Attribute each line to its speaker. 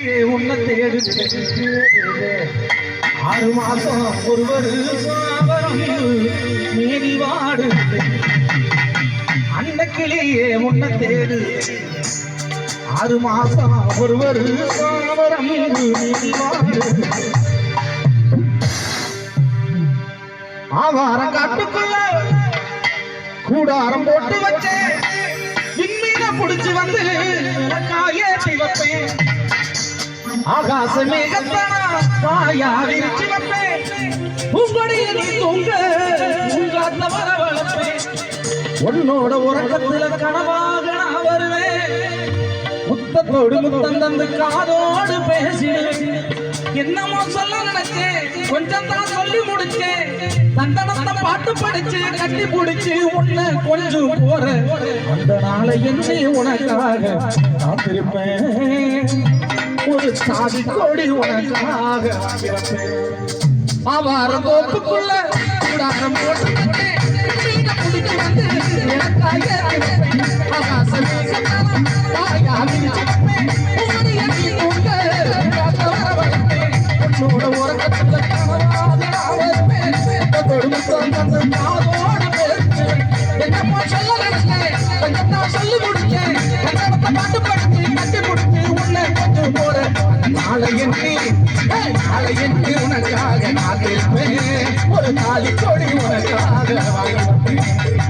Speaker 1: உன்னை தேடு ஆறு மாசம் ஒருவர் சாவரம் மீறி வாடு. அன்னக்கிளியே உன்னை தேடு ஆறு மாசம் ஒருவர் சாவரம் மீறி வாடு. ஆவாரம் காட்டுக்குள்ள கூடாரம் போட்டு வச்சேன் ஆகாச மேகத்தானா பாயா விரிச்சு உங்களுடைய நீ தூங்க உங்காத்த வரவழப்பே. உன்னோட உறக்கத்துல கனவாக நான் வருவேன். முத்தத்தோடு முத்தம் தந்து காதோடு பேசினேன். என்னமோ சொல்ல நினைச்சேன் கொஞ்சம் தான் சொல்லி முடிச்சேன். தந்தனத்தை பாட்டு படிச்சு கட்டி பிடிச்சு உன்னை கொஞ்சம் போற அந்த நாளை என்ன உனக்காக காத்திருப்பேன். சாதி கோடி உனக்காக பிறப்பேன் கோப்புக்குள்ள தோப்புக்குள்ள கூடாரம் போட்டு வந்து எனக்காக உன்னோட உறக்கத்துல சொல்ல நினைச்சேன். சொல்லி முடிச்சேன். பாட்டு அலையின்றி அலையின்றி உனக்காக நான் இருப்பேன் ஒரு நாளை கொடி உனக்காக வாழ்